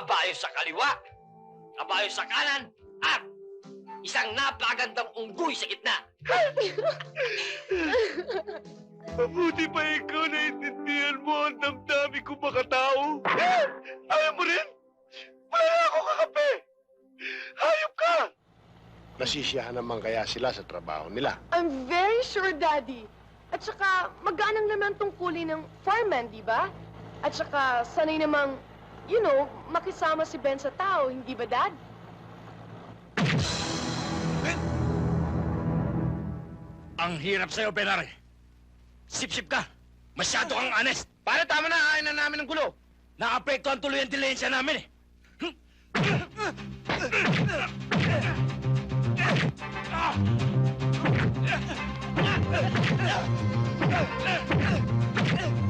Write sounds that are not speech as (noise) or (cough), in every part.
kabayo sa kaliwa, kabayo sa kanan, at isang napakagandang unggoy sa gitna. Mabuti pa ikaw naiintindihan mo ang damdamin ko makatao. Eh, ayaw mo rin? Wala na ako kakape. Hayop ka! Nasisiyahan naman kaya sila sa trabaho nila. I'm very sure, Daddy. At saka, magaan ang laman tungkulin ng foreman, di ba? At saka, sanay namang, you know, makisama si Ben sa tao, hindi ba, Dad? Ang hirap sa'yo, Benare. Sip-sip ka. Masyado kang honest. Para tama na, ayaw na namin ng gulo. Naapektuhan tuloy ang dilensya namin eh. Fly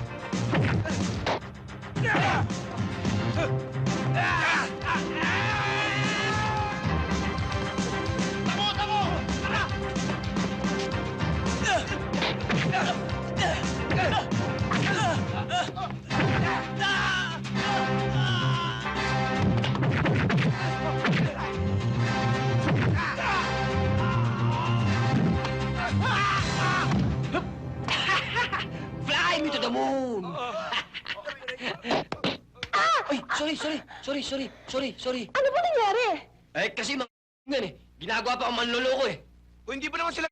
sorry, sorry, sorry, sorry, sorry, sorry. Ano ba nangyari? Eh, kasi mga yan eh. Ginagawa pa ang manloloko eh. O hindi ba naman sila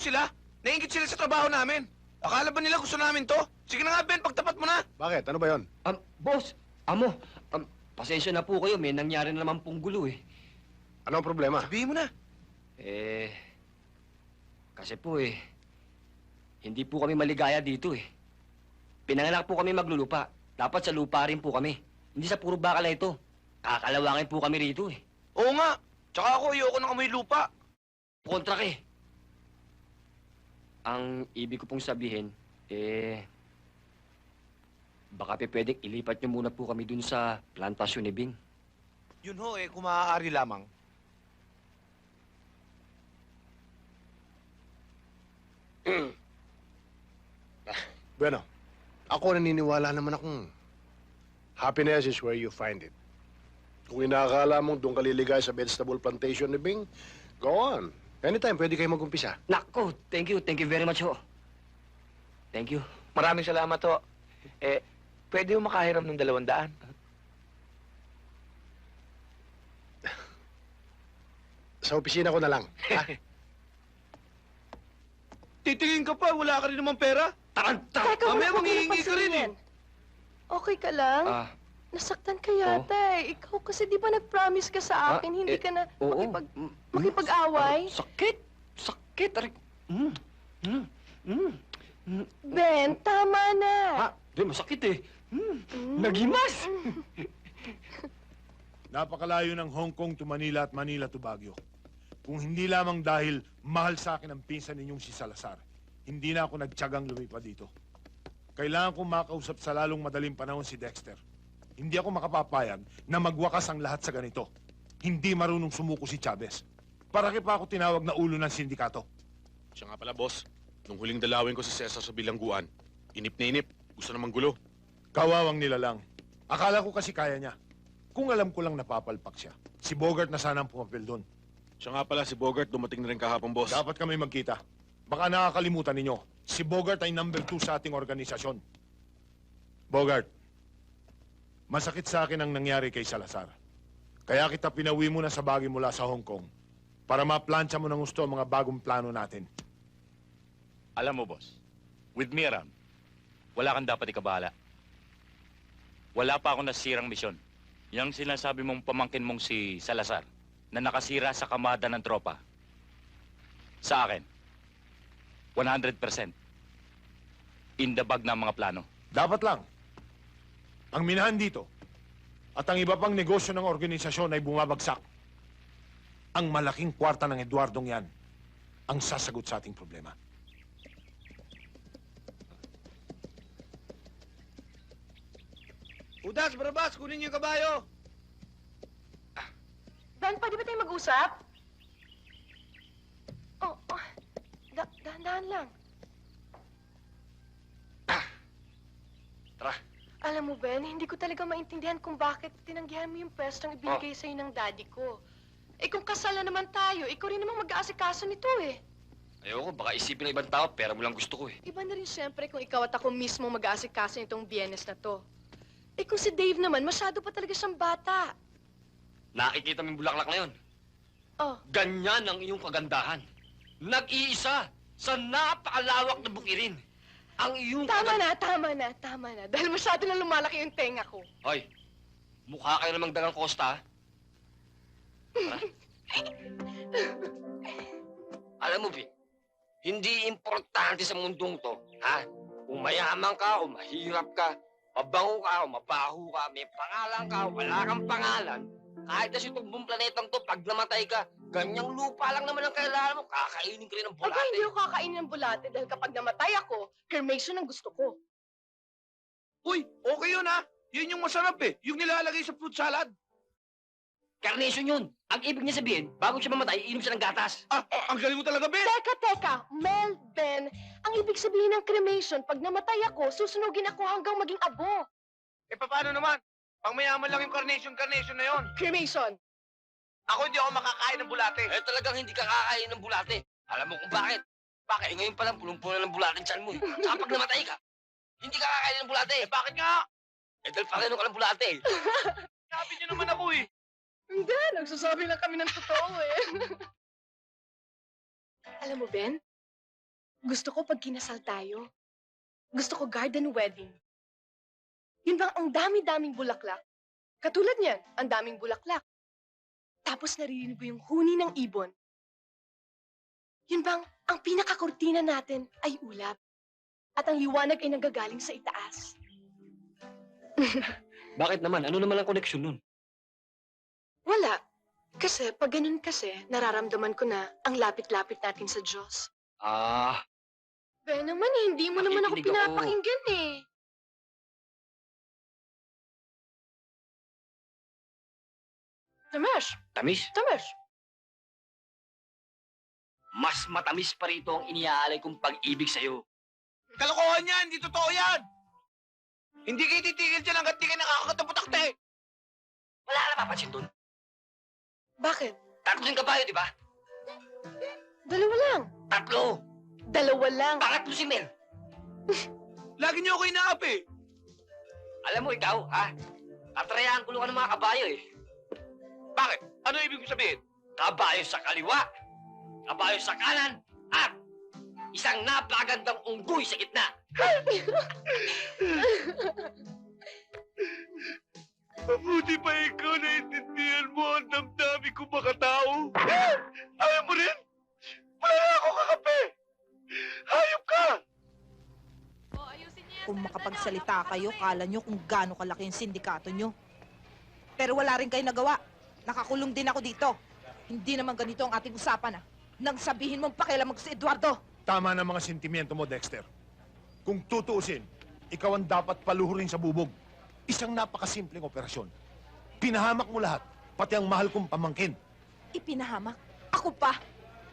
sila? Naingit sila sa trabaho namin. Akala ba nila gusto namin to? Sige na nga, Ben, pagtapat mo na. Bakit? Ano ba yon? Um, boss, amo, um, pasensya na po kayo. May nangyari na naman pong gulo eh. Ano ang problema? Sabihin mo na. Eh, kasi po eh, hindi po kami maligaya dito eh. Pinanganak po kami maglulupa. Dapat sa lupa rin po kami. Hindi sa puro bakal na ito. Kakalawangin po kami rito eh. Oo nga. Tsaka ako, ayoko ng amoy lupa. Kontrak eh. Ang ibig ko pong sabihin, eh, baka pe pwedeng ilipat niyo muna po kami dun sa plantasyon ni Bing. Yun ho, eh, kung maaari lamang. (clears throat) Bueno, ako naniniwala naman akong happiness is where you find it. Kung inaakala mong doon ka liligay sa vegetable plantation ni Bing, go on. Anytime, pwede kayo mag-umpisa. Nako, thank you, thank you very much ho. Thank you. Maraming salamat ho. Eh, pwede ho makahiram ng dalawang daan. Sa opisina ko na lang. Ha? (laughs) Titingin ka pa, wala ka rin naman pera. Taranta! Teka, mamaya ko manghihingi ka rin, eh. Okay ka lang? Ah, Nasaktan ka yata eh. Ikaw kasi di ba nag-promise ka sa Ah, akin, hindi eh, ka na oo. makipag, Mm, makipag-away? mm, Sakit! Sakit! Aray. Mm, mm, mm, mm. Ben, tama na. Ha? Di, masakit eh. Mm, Mm. nagimas! (laughs) Napakalayo ng Hong Kong to Manila at Manila to Baguio. Kung hindi lamang dahil mahal sa akin ang pinsan ninyong si Salazar, hindi na ako nagtyagang lumipad dito. Kailangan kong makausap sa lalong madaling panahon si Dexter. Hindi ako makapapayag na magwakas ang lahat sa ganito. Hindi marunong sumuko si Chavez. Para pa ako tinawag na ulo ng sindikato. Siya nga pala, boss. Nung huling dalawin ko si Cesar sa bilangguan, inip na inip. Gusto namang gulo. Kawawang nila lang. Akala ko kasi kaya niya. Kung alam ko lang napapalpak siya, si Bogart na sana ang pumapil doon. Siya nga pala, si Bogart, dumating na rin kahapon, boss. Dapat kami magkita. Baka nakakalimutan ninyo, si Bogart ay number two sa ating organisasyon. Bogart, masakit sa akin ang nangyari kay Salazar. Kaya kita pinawi mo na sa bagay mula sa Hong Kong para maplansya mo ng gusto ang mga bagong plano natin. Alam mo, boss, with me around, wala kang dapat ikabahala. Wala pa ako nasirang misyon. Yang sinasabi mong pamangkin mong si Salazar, na nakasira sa kamada ng tropa. Sa akin, 100%. In the bag ng mga plano. Dapat lang. Ang minahan dito at ang iba pang negosyo ng organisasyon ay bumabagsak. Ang malaking kwarta ng Eduardong yan ang sasagot sa ating problema. Udas, Barabas, kunin niyo yung kabayo. Ben, pwede ba tayo mag-usap? Oh, oh. Da dahan-dahan lang. Tara. Alam mo, Ben, hindi ko talaga maintindihan kung bakit tinanggihan mo yung pwestong ibinigay sa'yo ng daddy ko. Eh kung kasal na naman tayo, ikaw rin naman mag-aasikaso nito eh. Ayoko, baka isipin ng ibang tao, pera mo lang gusto ko eh. Iba na rin siyempre kung ikaw at ako mismo mag-aasikaso nitong biyernes na to. Eh kung si Dave naman, masyado pa talaga siyang bata. Nakikita mo yung bulaklak na yun. Oh, Ganyan ang iyong kagandahan. Nag-iisa sa napakalawak na bukirin. Ang iyong tama na, tama na, tama na. Dahil masyado na lumalaki yung tenga ko. Hoy, mukha kayo namang dagang kosta, ha? Tara. (laughs) Alam mo, Vic, hindi importante sa mundong to, ha? Kung mayaman ka o mahirap ka, mabango ka o mabaho ka, may pangalan ka o wala kang pangalan, kahit na si tumbong planetang to, pag namatay ka, ganyang lupa lang naman ang kailangan mo, kakainin ka rin ng Aba, hindi bulate. ko kakainin ng bulate dahil kapag namatay ako, cremation ang gusto ko. Uy, okay yun ha. Yun yung masarap eh. Yung nilalagay sa fruit salad. Carnation yun. Ang ibig niya sabihin, bago siya mamatay, iinom siya ng gatas. Ah, ang galing mo talaga, Ben. Teka, teka, Mel, Ben, ang ibig sabihin ng cremation, pag namatay ako, susunugin ako hanggang maging abo. Eh, paano naman? Pang mayaman lang yung carnation, carnation na yon. Cremation. Ako hindi ako makakain ng bulate. Eh talagang hindi ka kakain ng bulate. Alam mo kung bakit? Bakit? Eh, ngayon pa lang punong-puno ng bulate ang tiyan mo eh. Saka pag namatay ka, hindi ka kakain ng bulate. Eh, bakit nga? Eh dahil pakainom ka ng bulate eh. (laughs) Sabi niyo naman ako eh. Hindi, nagsasabi lang kami ng totoo eh. (laughs) Alam mo, Ben, gusto ko pag kinasal tayo, gusto ko garden wedding. Yun bang ang dami-daming bulaklak? Katulad niyan, ang daming bulaklak. Tapos naririnig ko yung huni ng ibon. Yun bang ang pinakakortina natin ay ulap. At ang liwanag ay nanggagaling sa itaas. (laughs) Bakit naman? Ano naman ang koneksyon nun? Wala. Kasi pag ganun kasi, nararamdaman ko na ang lapit-lapit natin sa Diyos. Ah, Ben naman, eh, hindi mo naman ako Nakikinig ako. pinapakinggan eh. Tamesh, tamis. Tamesh. Mas matamis pa rito ang iniaalay kong pag-ibig sa'yo. Kalokohan yan, hindi totoo yan. Hindi kayo titigil dyan hanggat di kayo nakakataputakte. Wala ka na papansin dun. Bakit? Tatlo yung kabayo, di ba? Dalawa lang. Tatlo. Dalawa lang. Pangatlo si Mel. Lagi niyo ako inaap eh. Alam mo, ikaw, ha? Tatrayaan ko ka ng mga kabayo eh. Bakit? Ano ibig mo sabihin? Kabayo sa kaliwa, kabayo sa kanan, at isang napakagandang unggoy sa gitna. Mabuti pa ikaw naiintindihan mo ang damdamin ko makatao. Eh! Ayaw mo rin? Wala na ako kakape. Hayop ka! Kung makapagsalita kayo, kala nyo kung gaano kalaki yung sindikato nyo. Pero wala rin kayo nagawa. Nakakulong din ako dito. Hindi naman ganito ang ating usapan, ah. Nang sabihin mong pakialam si Eduardo. Tama na mga sentimiento mo, Dexter. Kung tutuusin, ikaw ang dapat paluhurin sa bubog. Isang napakasimpleng operasyon. Pinahamak mo lahat, pati ang mahal kong pamangkin. Ipinahamak. Ako pa.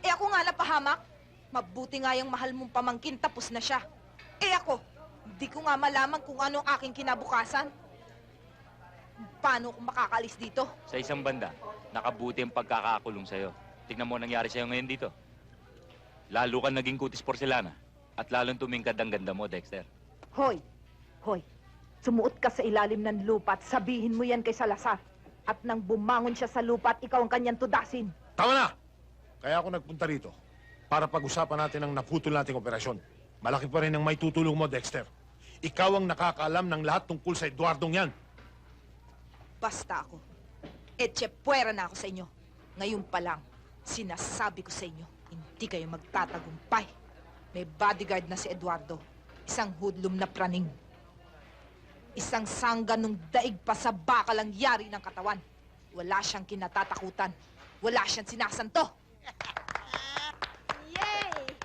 Eh ako nga napahamak. Mabuti nga yung mahal mong pamangkin, tapos na siya. Eh ako, hindi ko nga malaman kung ano ang aking kinabukasan. Paano ako makakalis dito? Sa isang banda, nakabuti ang pagkakakulong sa'yo. Tingnan mo ang nangyari sa'yo ngayon dito. Lalo kang naging kutis porselana. At lalong tumingkad ang ganda mo, Dexter. Hoy, hoy, sumuot ka sa ilalim ng lupa at sabihin mo yan kay Salazar. At nang bumangon siya sa lupa at ikaw ang kanyang tudasin. Tama na! Kaya ako nagpunta rito para pag-usapan natin ang naputol nating operasyon. Malaki pa rin ang may tutulong mo, Dexter. Ikaw ang nakakaalam ng lahat tungkol sa Eduardong yan. Basta ako. Etche, puwera na ako sa inyo. Ngayon pa lang, sinasabi ko sa inyo, hindi kayo magtatagumpay. May bodyguard na si Eduardo. Isang hoodlum na praning. Isang sangga nung daig pa sa bakalang yari ng katawan. Wala siyang kinatatakutan. Wala siyang sinasanto. (laughs)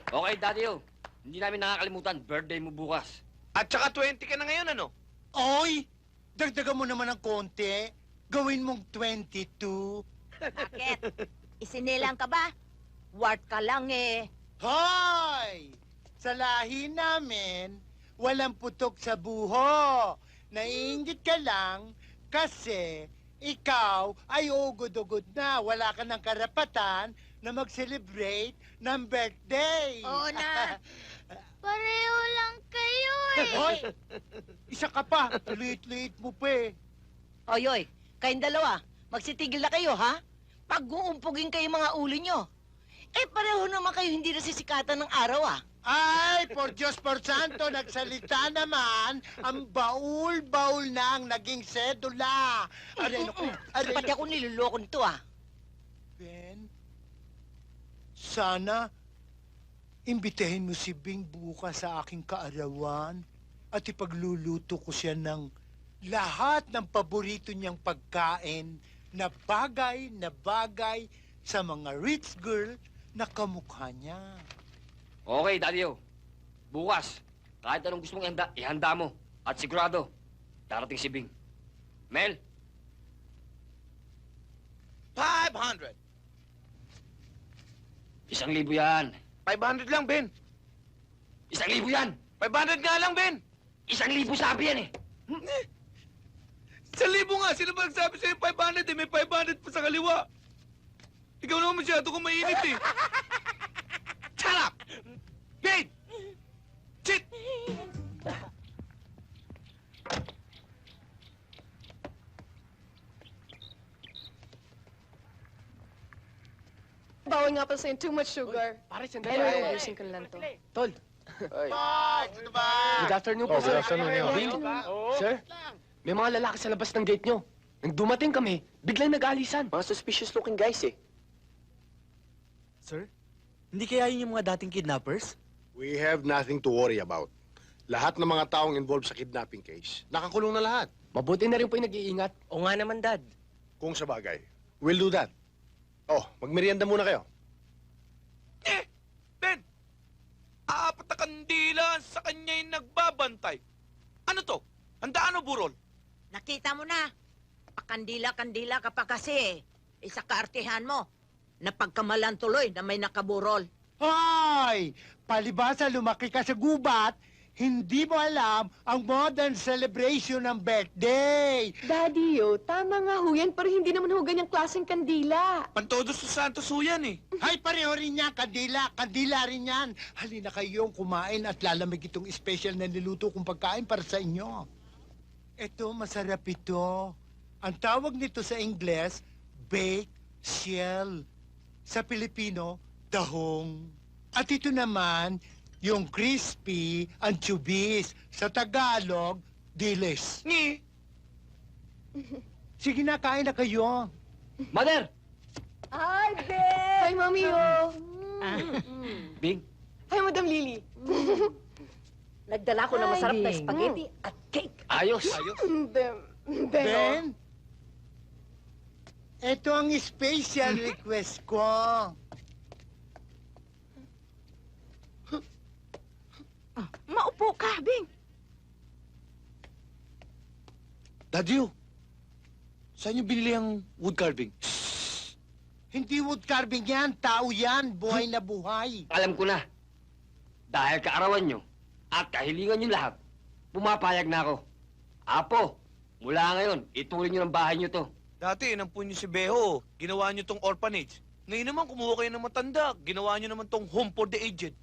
Okay, Daddy O. Hindi namin nakakalimutan, birthday mo bukas. At saka 20 ka na ngayon, ano? Oy! Dagdagan mo naman ng konti. Gawin mong 22. Bakit? Isinilang ka ba? Wart ka lang eh. Hoy! Sa lahi namin, walang putok sa buho. Naiingit ka lang kasi ikaw ay ugod-ugod na. Wala ka ng karapatan na mag-celebrate ng birthday. Oo na. (laughs) Pareho lang kayo eh. (laughs) Hoy! Isa ka pa. Liit-liit mo pa eh. Oy, oy, kayong dalawa, magsitigil na kayo, ha? Pag-uumpugin kayo mga ulo nyo. Eh, pareho naman kayo hindi nasisikatan ng araw, ah. Ay, por Diyos por Santo, nagsalita naman, ang baul-baul na ang naging sedula. Aray, naku, aray, Pati ako niloloko nito, ah. Ben, sana imbitehin mo si Bing bukas sa aking kaarawan at ipagluluto ko siya ng lahat ng paborito niyang pagkain na bagay na bagay sa mga rich girl na kamukha niya. Okay, Daddy O. Bukas, kahit anong gusto mong ihanda, ihanda mo. At sigurado, darating si Bing. Mel, 500. isang libo yan. 500 lang, Ben. Isang libo yan! 500 nga lang, Ben. Isang libo sabi yan eh! Sa libo nga, sino ba nagsabi sa'yo 500 eh? May 500 pa sa kaliwa. Ikaw naman masyado kung mainit eh. Pala sa'yo, too much sugar. Pare, sandali. Anyway, ubusin ko na lang to. Tol, ano ba? good afternoon po, Oh, good sir. afternoon, yeah. Bing, sir, may mga lalaki sa labas ng gate nyo. Nang dumating kami, biglang nag-alisan. Mga suspicious looking guys eh. Sir? Hindi kaya yun yung mga dating kidnappers? We have nothing to worry about. Lahat ng mga taong involved sa kidnapping case, nakakulong na lahat. Mabuti na rin po yung nag-iingat. O nga naman, Dad. Kung sa bagay, we'll do that. Oh, magmerienda muna kayo. Eh! Ben! Apat na kandila sa kanya yung nagbabantay. Ano to? Handaan o burol? Nakita mo na. Pakandila-kandila ka pa kasi eh. Isa kaartihan mo. Napagkamalan tuloy na may nakaburol. Hoy! Palibasa lumaki ka sa gubat, hindi mo alam ang modern celebration ng birthday. Daddy, yo, tama nga ho yan, pero hindi naman ho ganyang klaseng kandila. Pantodos sa Santos ho yan eh. Hay, pareho rin yan, kandila. Kandila rin yan. Halina kayong kumain at lalamig itong special na niluto kong pagkain para sa inyo. Ito, masarap ito. Ang tawag nito sa Ingles, baked shell. Sa Pilipino, dahong. At ito naman, yung crispy anchovies. Sa Tagalog, dilis. Ngi! (laughs) Sige na, kain na kayo. Mother! Hi, Ben! Hi, Mami, yo! Bing, Hi, Madam Lily. Nagdala ko ng masarap na spaghetti at cake. ayos! Ben, Ben, Ben, ito ang special request ko. Maupo ka, Bing. Daddy saan niyo binili ang wood carving? Hindi wood carving yan, tao yan, buhay na buhay. Alam ko na. Dahil kaarawan nyo at kahilingan nyo lahat, pumapayag na ako. Apo, mula ngayon, ituloy nyo ng bahay nyo to. Dati, inampun niyo si Beho. Ginawa niyo tong orphanage. Ngayon naman, kumuha kayo ng matanda. Ginawa niyo naman tong home for the aged.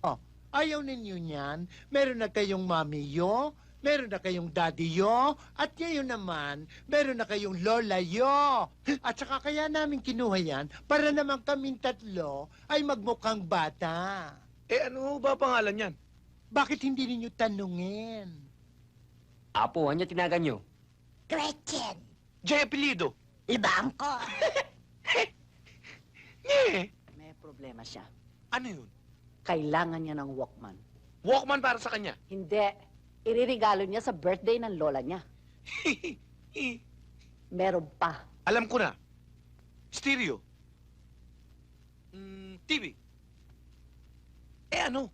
Ayaw ninyo niyan, meron na kayong mamiyo, meron na kayong daddy-yo, at ngayon naman, meron na kayong lola-yo. At saka kaya namin kinuha yan para naman kaming tatlo ay magmukhang bata. Eh, ano ba pangalan niyan? Bakit hindi ninyo tanungin? Apo, ano tinagan nyo? Gretchen. Jay Apelido. Ibang ko. (laughs) Nye! May problema siya. Ano yun? Kailangan niya ng Walkman Walkman para sa kanya. Hindi. Iririgalo niya sa birthday ng lola niya. (laughs) Meron pa. Alam ko na. Stereo. Mm, TV. Eh ano?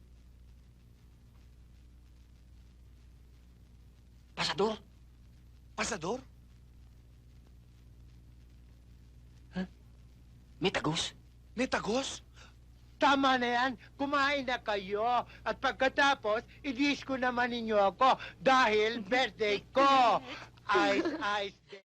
Pasador? Pasador? May tagos? May tagos? Tama na yan. Kumain na kayo. At pagkatapos, i-dish ko naman ninyo ako dahil birthday ko. Ice, ice.